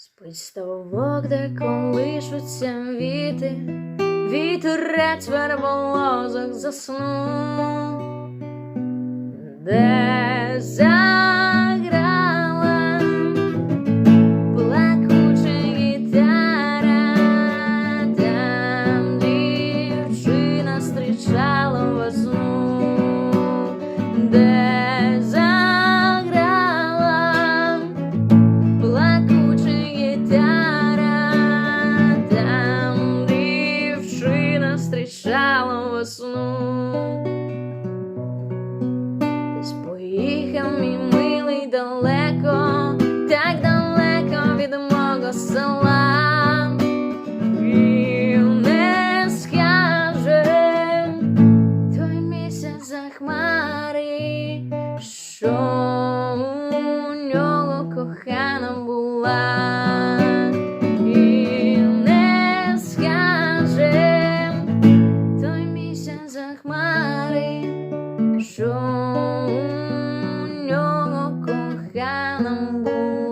Спить ставок, де колишуться віти, вітерець верболозок заснув, де зустрічала весну. Десь поїхав мій милий далеко, так далеко від мого села. Він не скаже той місяць за хмари, що у нього кохана була. Pernambuco.